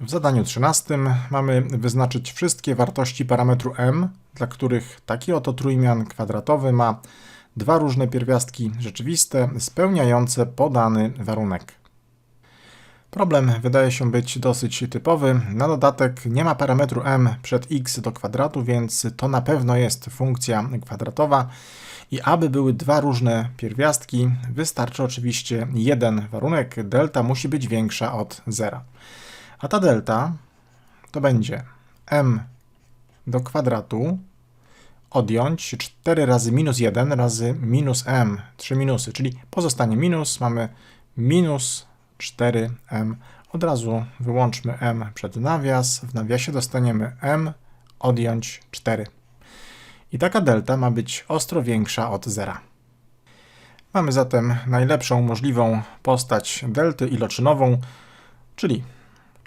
W zadaniu 13 mamy wyznaczyć wszystkie wartości parametru m, dla których taki oto trójmian kwadratowy ma dwa różne pierwiastki rzeczywiste spełniające podany warunek. Problem wydaje się być dosyć typowy. Na dodatek nie ma parametru m przed x do kwadratu, więc to na pewno jest funkcja kwadratowa. I aby były dwa różne pierwiastki, wystarczy oczywiście jeden warunek. Delta musi być większa od zera. A ta delta to będzie m do kwadratu odjąć 4 razy minus 1 razy minus m, 3 minusy, czyli pozostanie minus, mamy minus 4m. Od razu wyłączmy m przed nawias, w nawiasie dostaniemy m odjąć 4. I taka delta ma być ostro większa od zera. Mamy zatem najlepszą możliwą postać delty iloczynową, czyli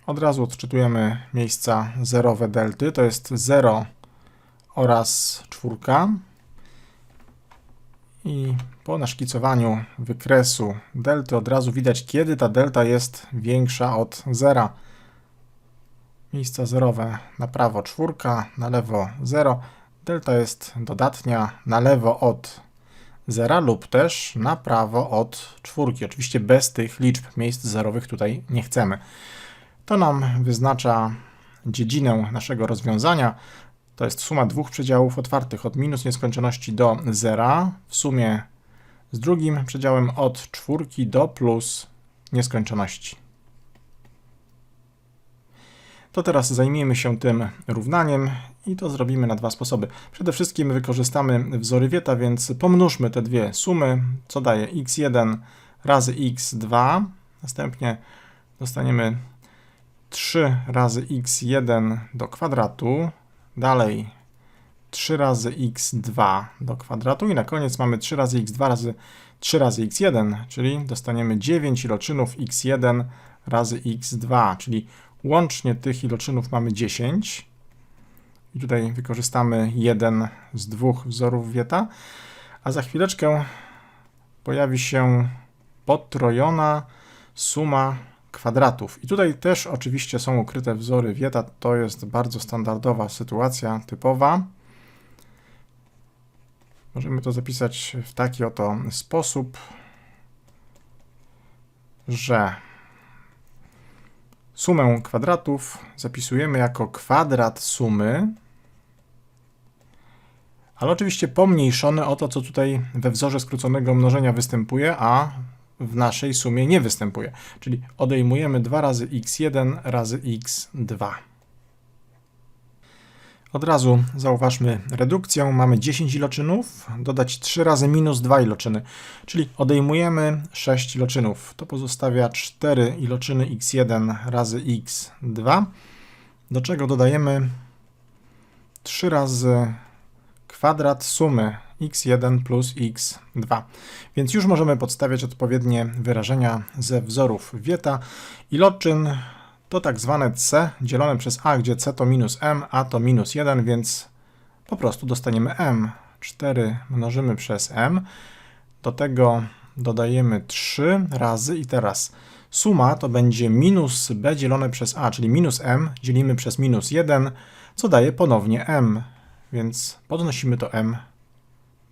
od razu odczytujemy miejsca zerowe delty, to jest 0 oraz czwórka. I po naszkicowaniu wykresu delty od razu widać, kiedy ta delta jest większa od zera. Miejsca zerowe na prawo czwórka, na lewo 0. Delta jest dodatnia na lewo od zera lub też na prawo od czwórki. Oczywiście bez tych liczb miejsc zerowych tutaj nie chcemy. To nam wyznacza dziedzinę naszego rozwiązania. To jest suma dwóch przedziałów otwartych od minus nieskończoności do zera w sumie z drugim przedziałem od czwórki do plus nieskończoności. To teraz zajmiemy się tym równaniem i to zrobimy na dwa sposoby. Przede wszystkim wykorzystamy wzory Wieta, więc pomnóżmy te dwie sumy, co daje x1 razy x2. Następnie dostaniemy 3 razy x1 do kwadratu, dalej 3 razy x2 do kwadratu i na koniec mamy 3 razy x2 razy 3 razy x1, czyli dostaniemy 9 iloczynów x1 razy x2, czyli łącznie tych iloczynów mamy 10. I tutaj wykorzystamy jeden z dwóch wzorów Wieta, a za chwileczkę pojawi się potrojona suma kwadratów. I tutaj też oczywiście są ukryte wzory Wieta, to jest bardzo standardowa sytuacja, typowa. Możemy to zapisać w taki oto sposób, że sumę kwadratów zapisujemy jako kwadrat sumy, ale oczywiście pomniejszony o to, co tutaj we wzorze skróconego mnożenia występuje, a w naszej sumie nie występuje. Czyli odejmujemy 2 razy x1 razy x2. Od razu zauważmy redukcję. Mamy 10 iloczynów, dodać 3 razy minus 2 iloczyny, czyli odejmujemy 6 iloczynów. To pozostawia 4 iloczyny x1 razy x2, do czego dodajemy 3 razy kwadrat sumy x1 plus x2. Więc już możemy podstawiać odpowiednie wyrażenia ze wzorów Wieta. Iloczyn to tak zwane c dzielone przez a, gdzie c to minus m, a to minus 1, więc po prostu dostaniemy m. 4 mnożymy przez m. Do tego dodajemy 3 razy i teraz suma to będzie minus b dzielone przez a, czyli minus m dzielimy przez minus 1, co daje ponownie m. Więc podnosimy to m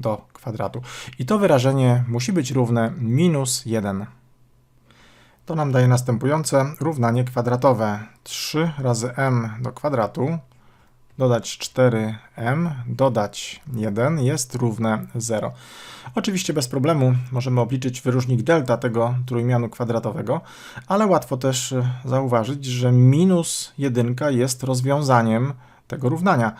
do kwadratu. I to wyrażenie musi być równe minus 1. To nam daje następujące równanie kwadratowe. 3 razy m do kwadratu dodać 4m, dodać 1 jest równe 0. Oczywiście bez problemu możemy obliczyć wyróżnik delta tego trójmianu kwadratowego, ale łatwo też zauważyć, że minus 1 jest rozwiązaniem tego równania.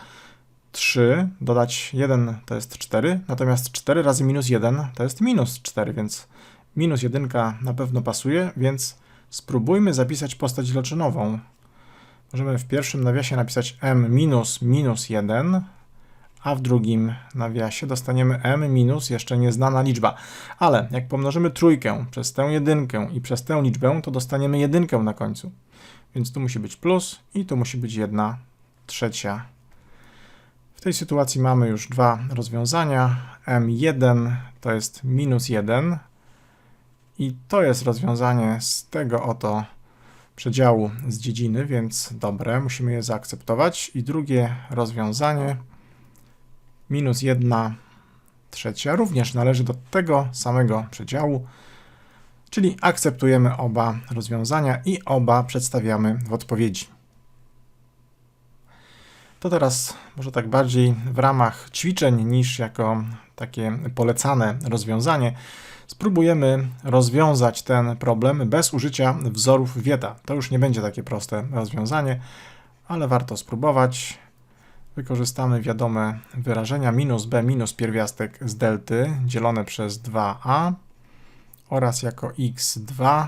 3 dodać 1 to jest 4, natomiast 4 razy minus 1 to jest minus 4, więc minus 1 na pewno pasuje, więc spróbujmy zapisać postać iloczynową. Możemy w pierwszym nawiasie napisać m minus minus 1, a w drugim nawiasie dostaniemy m minus jeszcze nieznana liczba. Ale jak pomnożymy trójkę przez tę jedynkę i przez tę liczbę, to dostaniemy jedynkę na końcu. Więc tu musi być plus i tu musi być jedna trzecia tej sytuacji mamy już dwa rozwiązania. M1 to jest minus 1 i to jest rozwiązanie z tego oto przedziału z dziedziny, więc dobre, musimy je zaakceptować. I drugie rozwiązanie, minus 1 trzecia, również należy do tego samego przedziału, czyli akceptujemy oba rozwiązania i oba przedstawiamy w odpowiedzi. To teraz może tak bardziej w ramach ćwiczeń niż jako takie polecane rozwiązanie. Spróbujemy rozwiązać ten problem bez użycia wzorów Wieta. To już nie będzie takie proste rozwiązanie, ale warto spróbować. Wykorzystamy wiadome wyrażenia minus b minus pierwiastek z delty dzielone przez 2a oraz jako x2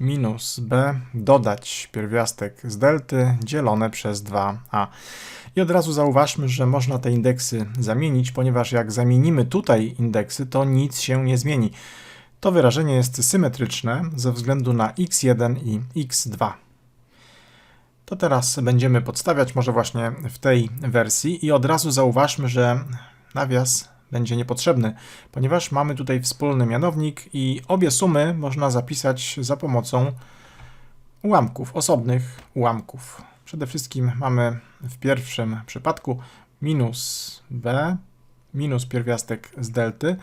minus b dodać pierwiastek z delty dzielone przez 2a. I od razu zauważmy, że można te indeksy zamienić, ponieważ jak zamienimy tutaj indeksy, to nic się nie zmieni. To wyrażenie jest symetryczne ze względu na x1 i x2. To teraz będziemy podstawiać może właśnie w tej wersji i od razu zauważmy, że nawias będzie niepotrzebny, ponieważ mamy tutaj wspólny mianownik i obie sumy można zapisać za pomocą ułamków, osobnych ułamków. Przede wszystkim mamy w pierwszym przypadku minus b minus pierwiastek z delty,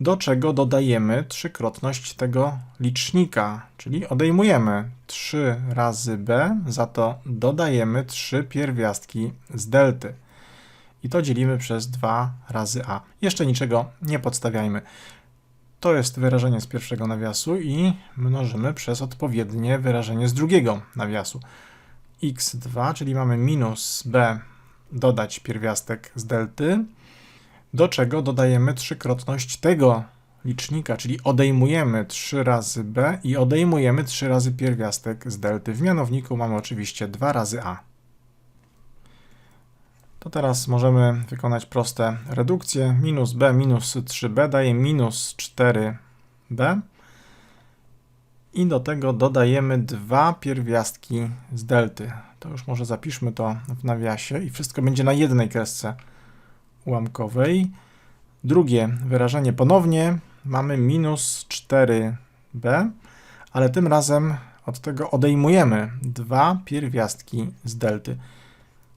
do czego dodajemy trzykrotność tego licznika, czyli odejmujemy 3 razy b, za to dodajemy 3 pierwiastki z delty. I to dzielimy przez 2 razy a. Jeszcze niczego nie podstawiajmy. To jest wyrażenie z pierwszego nawiasu i mnożymy przez odpowiednie wyrażenie z drugiego nawiasu. x2, czyli mamy minus b dodać pierwiastek z delty, do czego dodajemy trzykrotność tego licznika, czyli odejmujemy 3 razy b i odejmujemy 3 razy pierwiastek z delty. W mianowniku mamy oczywiście 2 razy a. To teraz możemy wykonać proste redukcje. Minus b minus 3b daje minus 4b. I do tego dodajemy dwa pierwiastki z delty. To już może zapiszmy to w nawiasie i wszystko będzie na jednej kresce ułamkowej. Drugie wyrażenie ponownie mamy minus 4b, ale tym razem od tego odejmujemy dwa pierwiastki z delty.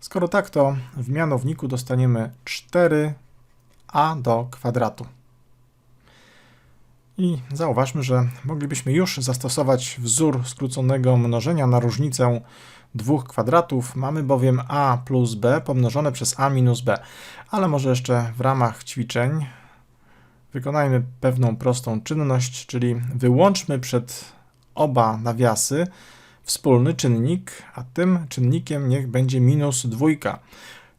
Skoro tak, to w mianowniku dostaniemy 4a do kwadratu. I zauważmy, że moglibyśmy już zastosować wzór skróconego mnożenia na różnicę dwóch kwadratów. Mamy bowiem a plus b pomnożone przez a minus b. Ale może jeszcze w ramach ćwiczeń wykonajmy pewną prostą czynność, czyli wyłączmy przed oba nawiasy wspólny czynnik, a tym czynnikiem niech będzie minus dwójka.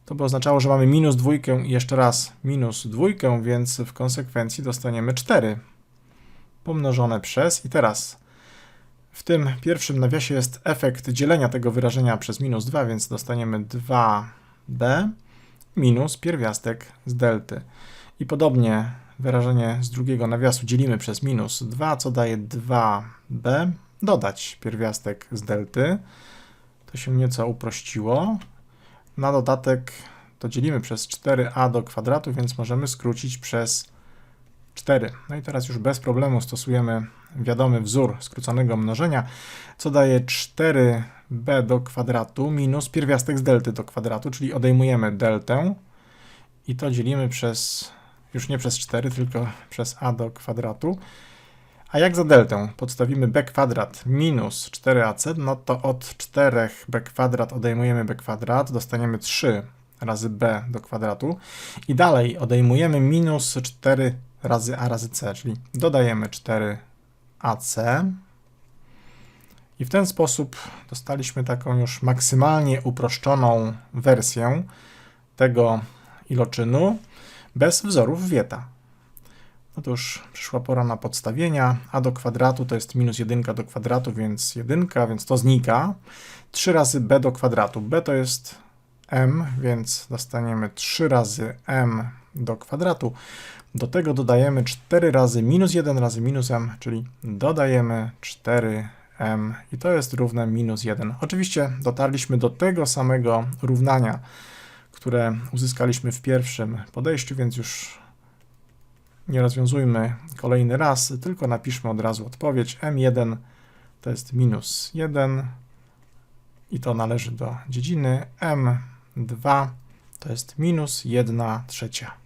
To by oznaczało, że mamy minus dwójkę i jeszcze raz minus dwójkę, więc w konsekwencji dostaniemy 4 pomnożone przez i teraz w tym pierwszym nawiasie jest efekt dzielenia tego wyrażenia przez minus 2, więc dostaniemy 2b minus pierwiastek z delty. I podobnie wyrażenie z drugiego nawiasu dzielimy przez minus 2, co daje 2b dodać pierwiastek z delty. To się nieco uprościło. Na dodatek to dzielimy przez 4a do kwadratu, więc możemy skrócić przez 4. No i teraz już bez problemu stosujemy wiadomy wzór skróconego mnożenia, co daje 4b do kwadratu minus pierwiastek z delty do kwadratu, czyli odejmujemy deltę i to dzielimy przez, już nie przez 4, tylko przez a do kwadratu. A jak za deltę podstawimy b kwadrat minus 4ac, no to od 4b kwadrat odejmujemy b kwadrat, dostaniemy 3 razy b do kwadratu i dalej odejmujemy minus 4 razy a razy c, czyli dodajemy 4ac i w ten sposób dostaliśmy taką już maksymalnie uproszczoną wersję tego iloczynu bez wzorów Wieta. Otóż przyszła pora na podstawienia. a do kwadratu to jest minus 1 do kwadratu, więc 1, więc to znika. 3 razy b do kwadratu. b to jest m, więc dostaniemy 3 razy m do kwadratu. Do tego dodajemy 4 razy minus 1 razy minus m, czyli dodajemy 4m i to jest równe minus 1. Oczywiście dotarliśmy do tego samego równania, które uzyskaliśmy w pierwszym podejściu, więc już nie rozwiązujmy kolejny raz, tylko napiszmy od razu odpowiedź. M1 to jest minus 1 i to należy do dziedziny M2 to jest minus 1 trzecia.